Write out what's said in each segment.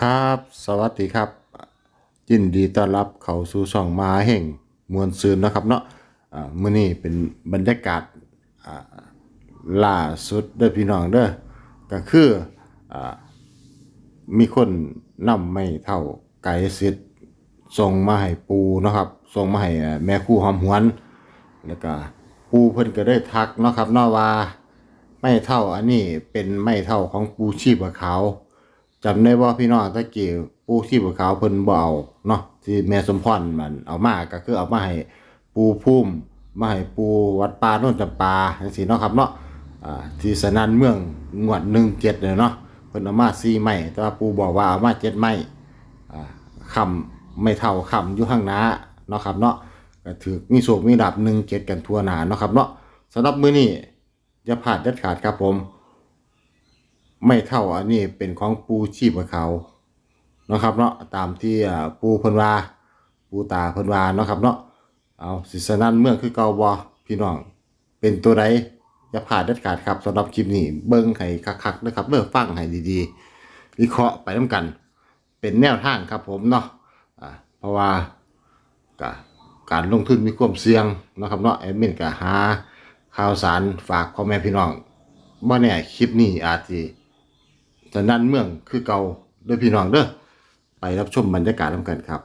ครับ สวัสดีครับ ยินดีต้อนรับเข้าสู่ช่องมาแห่งมวลซืนนะครับเนาะอ่ามื้อนี้เป็นบรรยากาศอ่าล่าสุดเด้อพี่น้องเด้อก็คืออ่ามีคนนำไม่เท่าไก่สิทธิ์ส่งมาให้ปูนะครับส่งมาให้แม่คู่หอมหวน แล้วก็ปูเพิ่นก็ได้ทักเนาะครับเนาะว่าไม่เท่าอันนี้เป็นไม่เท่าของปูชีพขาว จำได้ว่าพี่น้องตะกี้ปูชีพขาวเพิ่นบ่เอาเนาะที่แม่สมพรมันเอามาก็คือเอามาให้ปูพุ่มมาให้ปูวัดป่าโน่นจำปาจังซี่เนาะครับเนาะอ่าที่สนันเมืองงวด17เนี่ยเนาะเพิ่นเอามา4ไม้แต่ว่าปูบอกว่าเอามา7ไม้อ่าคำไม่เท่าคำอยู่ข้างหน้าเนาะครับเนาะก็ถือมีโชคมีลาภ17กันทั่วหน้าเนาะครับเนาะสำหรับมื้อนี้อย่าพลาดเด็ดขาดครับผม ไม่เท่าอันนี้เป็นของปูชีพเขาเนาะครับเนาะตามที่ปูเพิ่นว่าปูตาเพิ่นว่าเนาะครับเนาะเอาสิสนั่นเมืองคือเกาบ่พี่น้อง เป็นตัวใดอย่าพลาดเด็ดขาดครับสำหรับคลิปนี้เบิ่งให้คักๆนะครับเด้อฟังให้ดีๆ วิเคราะห์ไปนํกัน เป็นแนวทางครับผมเนาะอ่าเพราะว่าการลงทุนมีความเสี่ยงนะครับเนาะแอดมินก็หาข่าวสารฝากพ่อแม่พี่น้องบ่แน่คลิปนี้อาจสิ จะนั่นเมืองคือเก่าเด้วยพี่น้องเด้อไปรับชมบรรยากาศนํกันครับ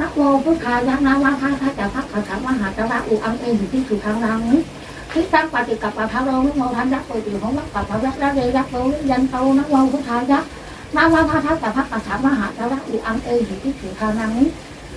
นักโมพุทธายักนาวาคาคาจะพักขาขังมหาจาระอุอังเองอยู่ที่สุทางรังนี้ทิตั้งปฏิกับปะทาโรนโมทันยักษ์ปฏิของวักกับพะยักษ์ระเดยักษ์โลวิยันโตนักโมพุทธายักนาวาคาคาจะพักขาขังมหาจาระอุอังเองอยู่ที่สุทางรังนี้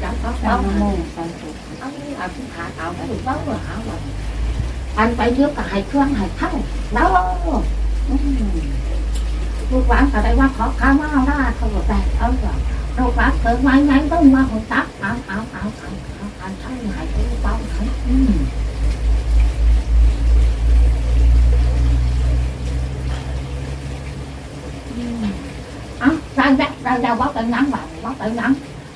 โรนโมทันยักษ์ปฏิของวักกับพระยักษ์ระเดยักษ์โลวิยันโตเอาเอาน้ำว่าไปกินไทยเครื่องไทยเท่าแล้ววั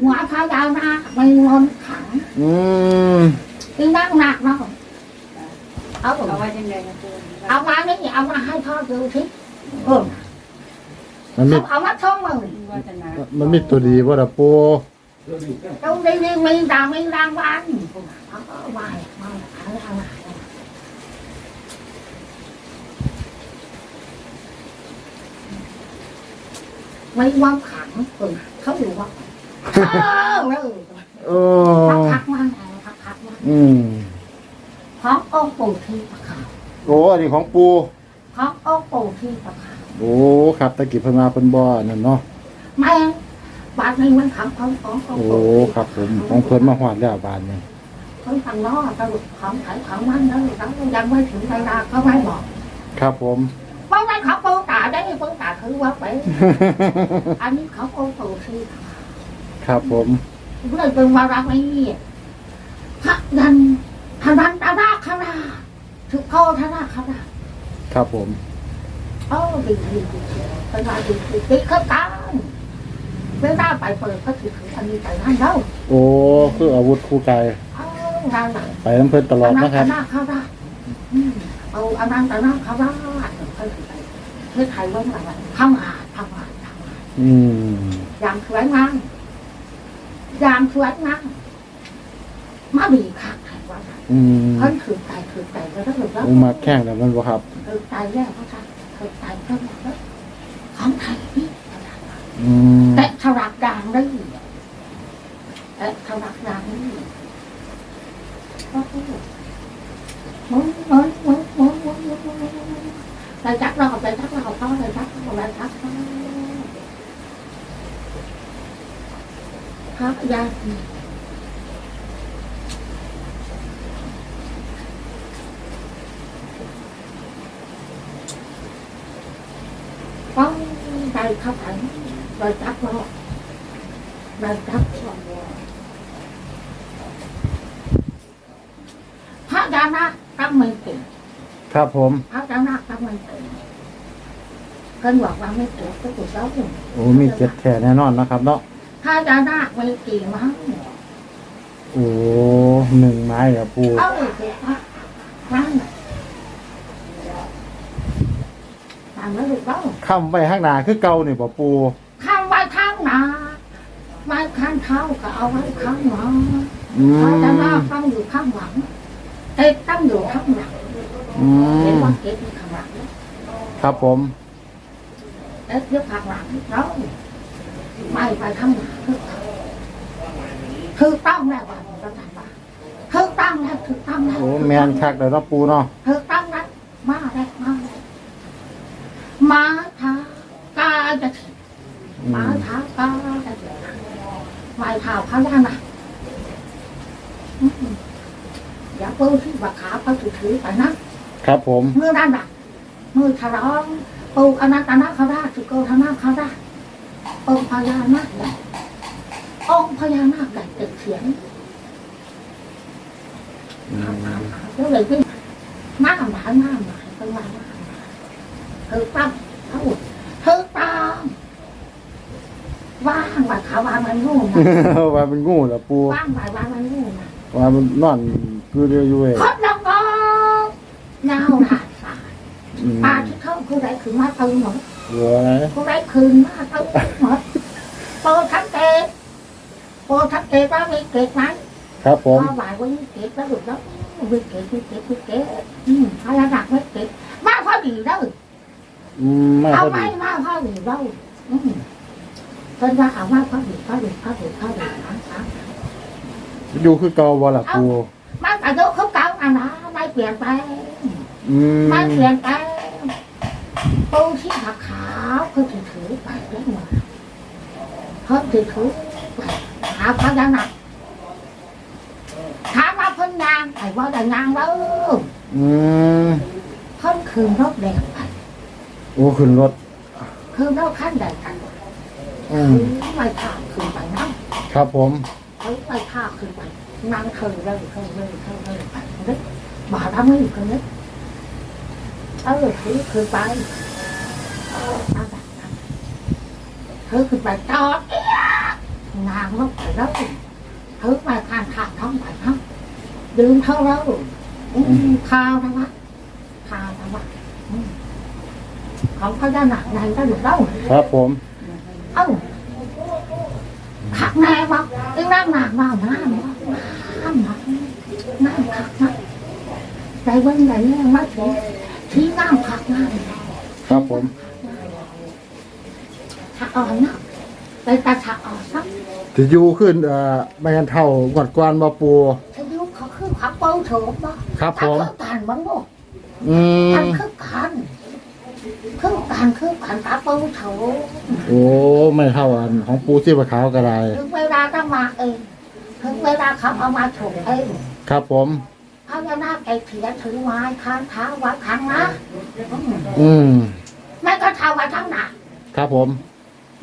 หัวพยานาไม่งอนขังอืมที่นั่งหนักเนาะเอาเอาไว้ยังไงนะปูเอามานี่เอามาให้พ่อดูทิเออมันมีเอาเอามาช่องมือว่าจะนามันมีตัวดีบ่าละปูตรงนี้นี่มีดาวมีรางวัลเอาเอาไว้มาเอาเอาไม่ว่าขังเออเขาอยู่ว่า เออเออโอ้พักพักมันพักพักมันอืมพร้อมองค์ปู่ที่ประคาโอ้อันนี้ของปูพร้อมองค์ปู่ที่ประคาโอ้ครับตะกี้เพิ่นมาเพิ่นบ่นั่นเนาะแม่บาดนี้มันขังของขององค์โอ้ปู่ครับผมของเพิ่นมาฮอดแล้วบานนี้เขาทางล้อตลุกของไถของมันแล้วตั้งยังไม่ถึงเวลาเขาไม่บอกครับผมเพราะนั้นเขาปูตาได้ปูตาคือว่าไป อันนี้เขาองค์ปู่ที่ประคา ครับผมเลยเป็นวาระไม่เงียบพระยันธนันตนาคราถึงโคธนาคราครับผมโอ้ดีดีดีเป็นวาดีดีดีเข้ากันเวลาไปเปิดก็ถือถืออันนี้ไปนั่นแล้วโอ้คืออาวุธคู่กายเอางานหลังไปน้ำเพิ่นตลอดอันนั้นนะครับอันนั้นเขาได้อืมเอาอันนั้นอันนั้นเขาได้เขาถือไปเพื่อไทยเรื่องอะไรทำงานทำงานทำงานอืมอย่างสวยงามอ ยามชวดนั่งมาบีคักขันว่าอืมเพิ่นถือใจถือใจแล้วก็ถือแล้วอุมาแข่งแต่มันบ่ครับ ถือใจแล้วก็ค่ะถือใจเพิ่มแล้วของไทยนี่อืมแต่ทารักกลางได้อีกแต่ทารักกลางได้อีกก็พูดหมุนหมุนหมุนหมุนหมุนหมุนหมุนไปจักรอบไปจัก ยาทีต้องไปเข้าไปไปจักเราไปจักเราพระยานาตั้งไม่เก่งครับผมพระยานาตั้งไม่เก่งเพิ่นบอกว่าไม่เก่งก็ถูกแล้วโอ้มีเจ็ดแค่แน่นอนนะครับเนาะ พระยานาไม่เก่งมั้งโอ้หนึ่งไม้ครับปูเอาเลยสิพระนั่นตามแล้วถูกแล้วค้ำไว้ข้างหน้าคือเก่าเนี่ยบ่ปูข้างไว้ข้างหน้าไว้ข้างเท้าก็เอาไว้ข้างหลังอืพระยานาตั้งอยู่ข้างหลังเอ๊ะตั้งอยู่ข้างหลังอืเห็ม ว่าเอ๊ะมีข้างหลังครับผม เอ๊ะเรียกข้างหลังแล้ว ไม่ไปข้างหลังคือคือต้องแล้วว่าต้องทำว่าคือต้องแล้วคือต้องแล้วโอ้แมนคักเลยเนาะปูเนาะคือต้องแล้วมาได้มาได้มาทากาจะถึงอืมามทากาจะถึงไม่เท้าเขาแล้วนะอืมอย่าเพิ่งที่ว่าขาเขาถือถือไปนะครับผมมือด้านหลังมือฉลองปูอนัตตนาคราชสุโกธนาคราช องค์พญานาคใหญ่องค์พญานาคใหญ่ตึกเสียงอืมก็เลยขึ้นมาหมายมาหมายเป็นวันมาหมายเธอตั้งเขาเธอตั้งว่างว่าเขาว่ามันงูนะว่าเป็นงูเหรอปูว่างว่าว่ามันงูนะว่ามันนอนคือเดียวอยู่เองคดลงก็เงาหาดสายอืมปลาที่เข้าคือไรคือมาตึงหมด เว้ยคือไรคืนมาตึงหมดโปรทักเกตโปรทักเกตว่ามีเกตไหมครับผมว่าหวายว่ามีเกตแล้วหลุดแล้วมีเกตมีเกตมีเกตอืมพลังหนักไม่เกตมาพอดีแล้วอืมมาเอาพอไม่ดีมาพ่อหรือเราอืมเป็นว่าเอาว่าพ่อหรือพ่อหรือพ่อหรือพ่อหรือนะครับอยู่คือเก่าบ่ล่ะปูมันอายุเขาเก่าอะนะไม่เปลี่ยนไปงอืมไม่เปลี่ยนไปงปูที่ขาขา วเขาถือถือไปเรื่อยมาเขาถือถือไปหาพระยังหนักถามว่าเพิ่นยางไอ้ว่าได้ยางแล้วอืมเพิ่นคืนรถแดงไปโอ้ขึ้นรถคืนรถขั้นแดงกันอืคืมนไม่ข้ามคืนไปน้ำครับผมเขาไปฆ่าขึ้นไปนั่งเธอเลยเธอเลยเธอเลยไปนึกบ่าทำไม่อยู่คนนึกเออคือคือไป เออเอาแบบนั้นเธอขึ้นไปจอดเอ๊ะนางลงไปแล้วเธอไปข้างขาท้องไปท้องดื่มเท่าแล้วอืมข้าวทั้วันข้าวทั้วันอืมของเขาจะหนักในก็อยู่แล้วครับผม เอ้าขักแน่บอกอีนั่งหนักมากน้ำบอกน้ำหนักน้ำขักนะใจเบิ้งใจแน่มาทีที่น้ำขักน้ำครับผมำขักอ่อนนะไปตาขักอ่อนนะที่อยู่ขึ้นเอ่อไม่กันเท่าหวัดกวนบ่ปูอายุเขาคือขักเป้าโถบ่ครับผมถ้าคือการบังบ่อืมทันคือการคือการคือการขักเป้าโถโอ้ไม่เท่าอันของปูที่ปะขาวก็ได้ถึงเวลาต้องมาเองถึงเวลาเขาเอามาถงเองครับผมเขาจะน่าไก่เขียนถือไม้ค้างเท้าไว้ครั้งนะอืมอืมไม่ก็เท้าไว้ทั้งหนา ครับผม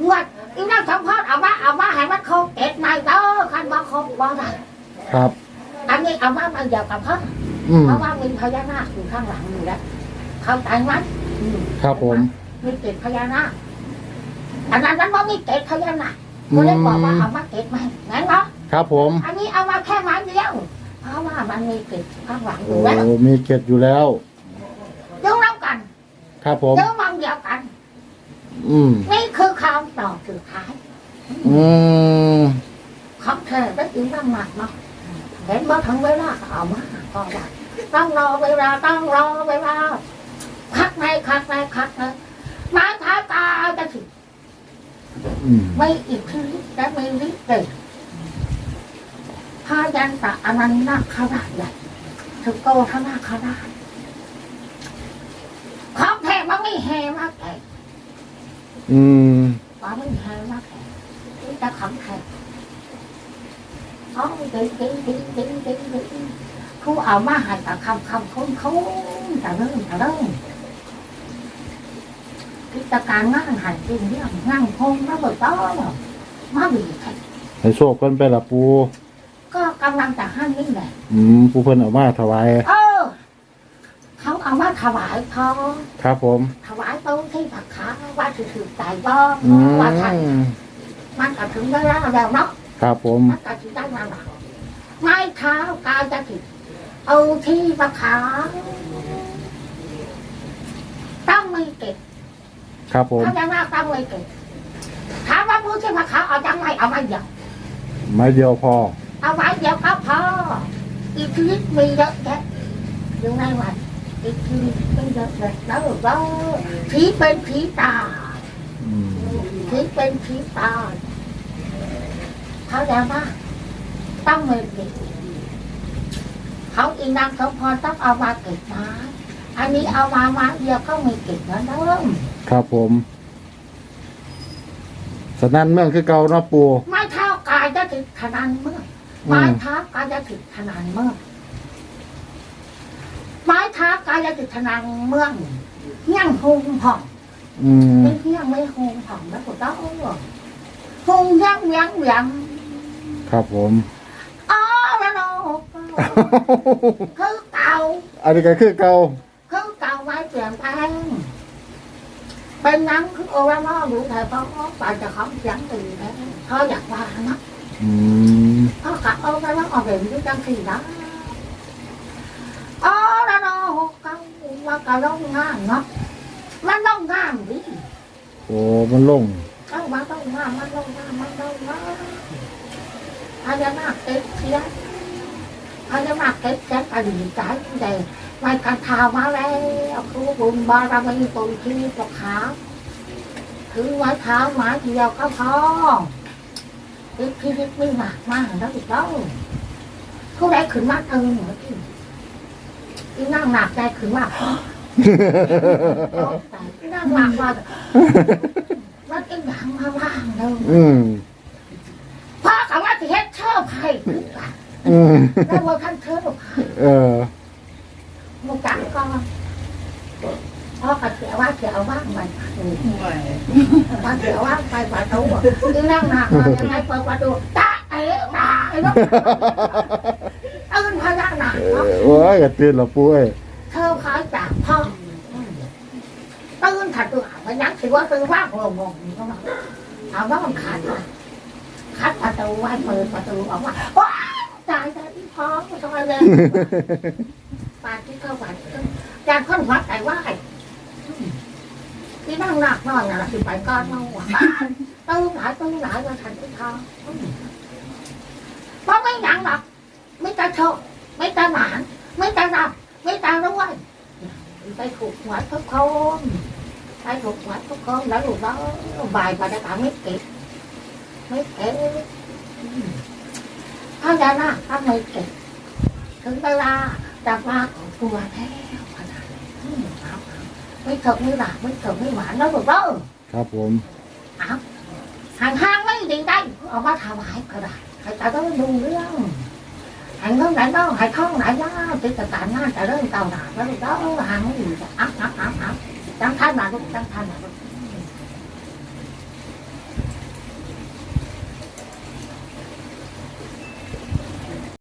งวดอีนั่งสองพ่อเอามาเอามาให้มันครบเอ็ดไม่เด้อคันว่าครบบ่ได้ครับ อันนี้เอามามันเดียวกับพ่ออืมเพราะว่ามีพญานาคอยู่ข้างหลังอยู่แล้วเข้าใจไหมอืมครับผม มีเกศพญานาคอันนั้นนั้นว่ามีเกศพญานาคก็เลยบอกว่าเอามาเกศไหมงั้นเนาะครับผม อันนี้เอามาแค่ไม้เดียวเพราะว่ามันมีเกศข้างหลังอโอ้ยู่แล้วมีเกล็ดอยู่แล้วเดี๋ยวเรากันครับผม เดี๋ยวมันเดียวกัน อืมนี่คือคำตอบสุดท้ายอืมของเธอได้ยินบ้างหนักเนาะเห็นว่าถึงเวลาก็เอามาก็ได้ต้องรอเวลาต้องรอเวลาพักกในคักในคักนะไม้ท้ากาจะถึงอืมไม่อีกทีและไม่ริเดพายันตะอนันนาคราชใหญ่ถึงโกธนาคราชของแท้มันไม่แหมากแก่ อืมว่าไม่แหมากแก่ที่จะขำแท้อ๋อดิ้งดิ้งดิ้งดิ้งดิ้งดิ้งผู้เอามาใหายแต่คำคำคุ้นคุ้นแต่เริ่มแต่เริ่มกิจการงานใหายจริงเรื่องงานคงมาเบิกต้อนมาบีแท้ให้โชคเพิ่นไปละปูก็กำลังจะให้นี่แหละอืมปูเพิ่นเอามาถวายเออ เขาเอามาถวายพอครับผม ถวายตรงที่ผักขาว่าถือถือใจบ้องอืว่าท่านมมันก็ถึงเวลาแล้วเนาะครับผม มันก็ถึงได้มาหลักไม่เท้ากายจะถึงเอาที่ผักขาต้องไม่เก็บครับผม เขาจะว่าต้องไม่เก็บถามว่าผู้ที่ผักขาเอาจังไรเอามาเดียวไม้เดียวพอเอาไว้เดียวก็พออีกชีวิตมีเยอะแยะอยู่ในวัน อีกชีวิตมีเยอะแยะแล้วก็ผีเป็นผีตาอืมผีเป็นผีตาเขาใจว่าต้องมีเก็บเขาอีนางสมพรต้องเอามาเก็บมาอันนี้เอามามาเดียวก็มีเก็บเหมือนเดิมครับผมสนั่นเมืองคือเก่าเนาะปูไม่เท่ากายจะถึงขนาดเมื่ออืไม้มท้ากายจะถึงขนาดเมื่อ ไม้ากายจะถึงขนาดเมืองย่างหงห่องอืมไม่เที่ยงไม่หงห่องแล้วก็ต้องหงย่างยังยังครับผมอ๋อแล้วเนาะคือเก่าอันนี้ก็คือเก่าคือเก่าไม่เปลี่ยนแปลงเป็นน้ำคือโอวาโนอยู่ไทยเพราะป่าจะเของเสียงตีแท้เขาอยากว่านะอืมเขากะโอวาโนออกเด่นด้วยจังสีนะอ๋อแล้วเนาะเขา ว่ากะลงงานเนาะมันลงงานดิโอ้มันลงเอ้ามันลงงานมันลงงานมันลงงานพญานาคเก็บเทียนพญานาคเก็บเทียนอดีตใจใหญ่ไม่กันทาวมาแล้วครูบุญบารมีตุนที่ตกขาถือไว้เท้าหมาเดียวก็พอคือชีวิตไม่หนักมากแล้วอีกแล้วผู้ใดขึ้นมากเออเหมือนที่ ที่นั่งหนักใจขึ้นมากที่นั่งหนักว่ามันเป็นอย่างมาว่างเลยอืมพ่อกับว่าที่เฮ็ดเชื่อไผ่คือกันอืมแล้วว่าท่านเชื่อไผ่เออมุจักก็พ่อกับเสียว่าเสียว่างไปตอนเสียว่างไปประตูที่นั่งหนักมายังไงเปิดประตูตาเอ๋ตาเอ๋เนาะตื่ นพนักหนักเอเนาะอโอ้ยอย่าตื่นละปูเอ้ยเธอขายจากพ่อตื่นถัดตัวมันยังถือว่าตื่นว่างงงงเนาะเอาว่ามันขาดไปคัดประตูไว้เปิดประตูออกมาว้าวตายตายที่พ่อทำไมเลยปาที่เข้าวัดจานข้นวัดไหนว่าที่นั่งหนักหน่อยนะสิไปก้อนเมาอะตื้อหลายตื้อหลายมาทันที่เขาเพราะไม่หนังหรอกไม่ตาโชค ไม่ตาหนานไม่ตาดำไม่ตาร้วยไปถูกหวยทุกคนไปถูกหวยทุกคนแล้วลูก đó bài mà đã bảo mấy kịp mấy kịp เขาจะน่าทำไม่เก็บถึงเวลาแต่ว่าของตัวแท้ขนาดนี้เอาๆไม่ถึงไม่หลักไม่ถึงไม่หวานแล้วบอกว่าครับผมเอาห่างห้างไม่ดีได้เอามาถวายก็ได้ใครจะต้องดูเรื่อง ห่างเรื่องไหนบ้างห่างท่องไหนบ้างจิตการง